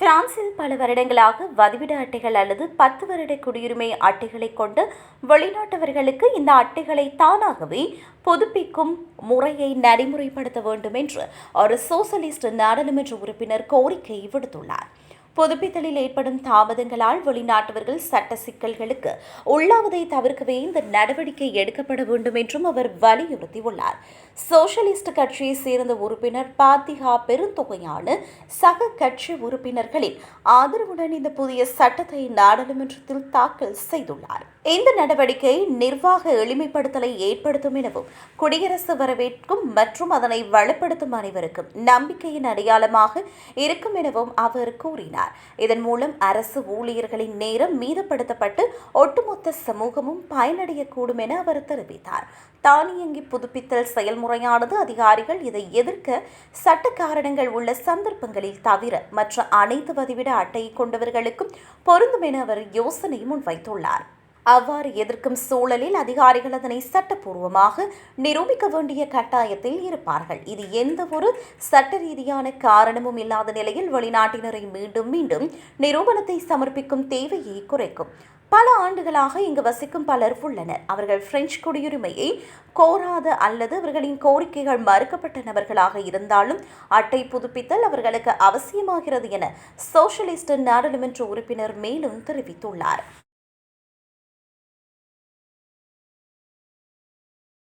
பிரான்சில் பல வருடங்களாக வதிவிட அட்டைகள் அல்லது பத்து வருட குடியுரிமை அட்டைகளை கொண்ட வெளிநாட்டவர்களுக்கு இந்த அட்டைகளை தானாகவே புதுப்பிக்கும் முறையை நடைமுறைப்படுத்த வேண்டும் என்று ஒரு சோசலிஸ்ட் நாடாளுமன்ற உறுப்பினர் கோரிக்கை விடுத்துள்ளார். புதுப்பித்தலில் ஏற்படும் தாமதங்களால் வெளிநாட்டவர்கள் சட்ட சிக்கல்களுக்கு உள்ளாவதை தவிர்க்கவே இந்த நடவடிக்கை எடுக்கப்பட வேண்டும் என்றும் அவர் வலியுறுத்தியுள்ளார். சோசியலிஸ்ட் கட்சியை சேர்ந்த உறுப்பினர் பாத்திகா பெருந்தொகையான சக கட்சி உறுப்பினர்களின் ஆதரவுடன் இந்த புதிய சட்டத்தை நாடாளுமன்றத்தில் தாக்கல் செய்துள்ளார். இந்த நடவடிக்கை நிர்வாக எளிமைப்படுத்தலை ஏற்படுத்தும் எனவும் குடியரசு வரவேற்கும் மற்றும் அதனை வலுப்படுத்தும் அனைவருக்கும் நம்பிக்கையின் அடையாளமாக இருக்கும் எனவும் அவர் கூறினார். இதன் மூலம் அரசு ஊழியர்களின் நேரம் மீதப்படுத்தப்பட்டு ஒட்டுமொத்த சமூகமும் பயனடையக்கூடும் என அவர் தெரிவித்தார். தானியங்கி புதுப்பித்தல் செயல்முறையானது அதிகாரிகள் இதை எதிர்க்க சட்ட காரணங்கள் உள்ள சந்தர்ப்பங்களில் தவிர மற்ற அனைத்து பதிவிட அட்டையை கொண்டவர்களுக்கும் பொருந்தும் என அவர் யோசனை முன்வைத்துள்ளார். அவ்வாறு எதிர்க்கும் சூழலில் அதிகாரிகள் அதனை சட்டப்பூர்வமாக நிரூபிக்க வேண்டிய கட்டாயத்தில் இருப்பார்கள். இது எந்த ஒரு சட்ட ரீதியான காரணமும் இல்லாத நிலையில் வெளிநாட்டினரை மீண்டும் மீண்டும் நிரூபணத்தை சமர்ப்பிக்கும் தேவையை குறைக்கும். பல ஆண்டுகளாக இங்கு வசிக்கும் பலர் உள்ளனர். அவர்கள் பிரெஞ்சு குடியுரிமையை கோராத அல்லது அவர்களின் கோரிக்கைகள் மறுக்கப்பட்ட நபர்களாக இருந்தாலும் அட்டை புதுப்பித்தல் அவர்களுக்கு அவசியமாகிறது என சோசியலிஸ்ட் நாடாளுமன்ற உறுப்பினர் மேலும் தெரிவித்துள்ளார்.